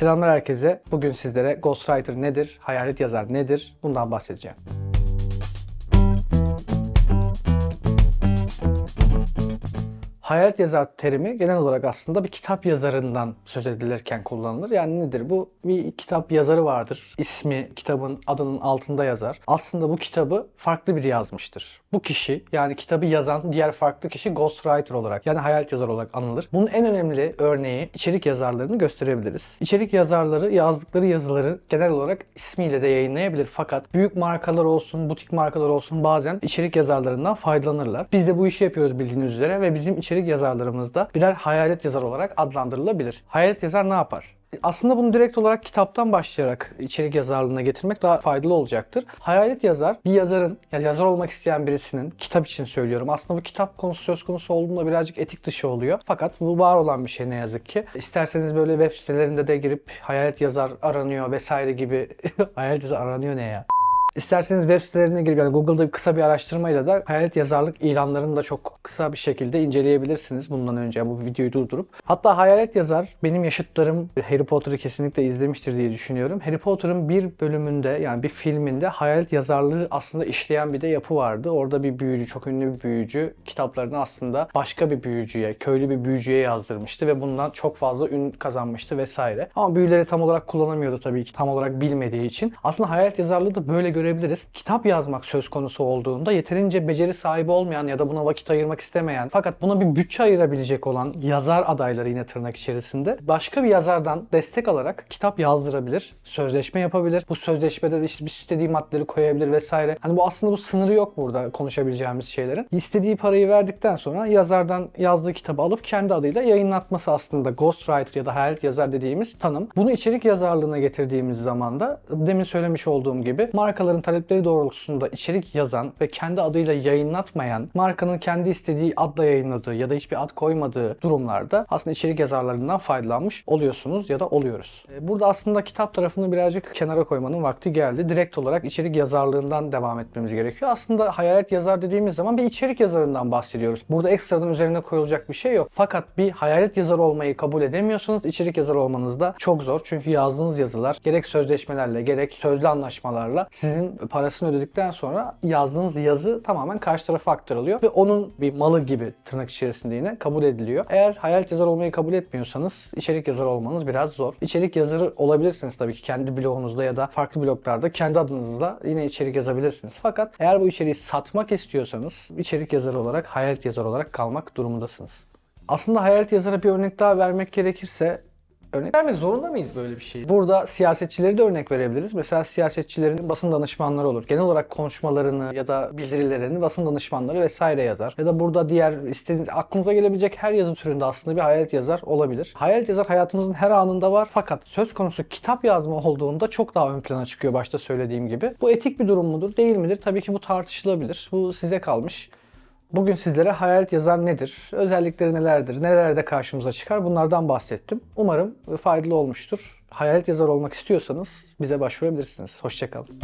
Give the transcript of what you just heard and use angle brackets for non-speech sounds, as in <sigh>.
Selamlar herkese. Bugün sizlere Ghostwriter nedir, hayalet yazar nedir bundan bahsedeceğim. Hayalet yazar terimi genel olarak aslında bir kitap yazarından söz edilirken kullanılır. Yani nedir? Bu bir kitap yazarı vardır. İsmi kitabın adının altında yazar. Aslında bu kitabı farklı biri yazmıştır. Bu kişi yani kitabı yazan diğer farklı kişi ghostwriter olarak yani hayalet yazar olarak anılır. Bunun en önemli örneği içerik yazarlarını gösterebiliriz. İçerik yazarları yazdıkları yazıları genel olarak ismiyle de yayınlayabilir. Fakat büyük markalar olsun, butik markalar olsun bazen içerik yazarlarından faydalanırlar. Biz de bu işi yapıyoruz bildiğiniz üzere ve bizim içerik yazarlarımız da birer hayalet yazar olarak adlandırılabilir. Hayalet yazar ne yapar? Aslında bunu direkt olarak kitaptan başlayarak içerik yazarlığına getirmek daha faydalı olacaktır. Hayalet yazar bir yazarın, ya yazar olmak isteyen birisinin kitap için söylüyorum. Aslında bu kitap konusu söz konusu olduğunda birazcık etik dışı oluyor. Fakat bu var olan bir şey ne yazık ki. İsterseniz böyle web sitelerinde de girip hayalet yazar aranıyor vesaire gibi <laughs> hayalet yazar aranıyor ne ya? İsterseniz web sitelerine girip yani Google'da kısa bir araştırmayla da hayalet yazarlık ilanlarını da çok kısa bir şekilde inceleyebilirsiniz bundan önce bu videoyu durdurup. Hatta hayalet yazar benim yaşıtlarım Harry Potter'ı kesinlikle izlemiştir diye düşünüyorum. Harry Potter'ın bir bölümünde yani bir filminde hayalet yazarlığı aslında işleyen bir de yapı vardı. Orada bir büyücü, çok ünlü bir büyücü kitaplarını aslında başka bir büyücüye, köylü bir büyücüye yazdırmıştı ve bundan çok fazla ün kazanmıştı vesaire. Ama büyüleri tam olarak kullanamıyordu tabii ki tam olarak bilmediği için. Aslında hayalet yazarlığı da böyle görebiliriz. Kitap yazmak söz konusu olduğunda yeterince beceri sahibi olmayan ya da buna vakit ayırmak istemeyen fakat buna bir bütçe ayırabilecek olan yazar adayları yine tırnak içerisinde başka bir yazardan destek alarak kitap yazdırabilir, sözleşme yapabilir. Bu sözleşmede de işte bir istediği maddeleri koyabilir vesaire. Hani bu aslında bu sınırı yok burada konuşabileceğimiz şeylerin. İstediği parayı verdikten sonra yazardan yazdığı kitabı alıp kendi adıyla yayınlatması aslında ghostwriter ya da hayalet yazar dediğimiz tanım. Bunu içerik yazarlığına getirdiğimiz zaman da demin söylemiş olduğum gibi markaların talepleri doğrultusunda içerik yazan ve kendi adıyla yayınlatmayan, markanın kendi istediği adla yayınladığı ya da hiçbir ad koymadığı durumlarda aslında içerik yazarlarından faydalanmış oluyorsunuz ya da oluyoruz. E, Burada aslında kitap tarafını birazcık kenara koymanın vakti geldi. Direkt olarak içerik yazarlığından devam etmemiz gerekiyor. Aslında hayalet yazar dediğimiz zaman bir içerik yazarından bahsediyoruz. Burada ekstradan üzerine koyulacak bir şey yok. Fakat bir hayalet yazar olmayı kabul edemiyorsanız içerik yazar olmanız da çok zor. Çünkü yazdığınız yazılar gerek sözleşmelerle gerek sözlü anlaşmalarla sizin parasını ödedikten sonra yazdığınız yazı tamamen karşı tarafa aktarılıyor ve onun bir malı gibi tırnak içerisinde yine kabul ediliyor. Eğer hayalet yazar olmayı kabul etmiyorsanız içerik yazarı olmanız biraz zor. İçerik yazarı olabilirsiniz tabii ki kendi blogunuzda ya da farklı bloglarda kendi adınızla yine içerik yazabilirsiniz. Fakat eğer bu içeriği satmak istiyorsanız içerik yazarı olarak hayalet yazar olarak kalmak durumundasınız. Aslında hayalet yazara bir örnek daha vermek gerekirse örnek Vermek zorunda mıyız böyle bir şeyi? Burada siyasetçileri de örnek verebiliriz. Mesela siyasetçilerin basın danışmanları olur. Genel olarak konuşmalarını ya da bildirilerini basın danışmanları vesaire yazar. Ya da burada diğer istediğiniz aklınıza gelebilecek her yazı türünde aslında bir hayalet yazar olabilir. Hayalet yazar hayatımızın her anında var fakat söz konusu kitap yazma olduğunda çok daha ön plana çıkıyor başta söylediğim gibi. Bu etik bir durum mudur değil midir? Tabii ki bu tartışılabilir. Bu size kalmış. Bugün sizlere hayalet yazar nedir? Özellikleri nelerdir? Nerelerde karşımıza çıkar? Bunlardan bahsettim. Umarım faydalı olmuştur. Hayalet yazar olmak istiyorsanız bize başvurabilirsiniz. Hoşçakalın.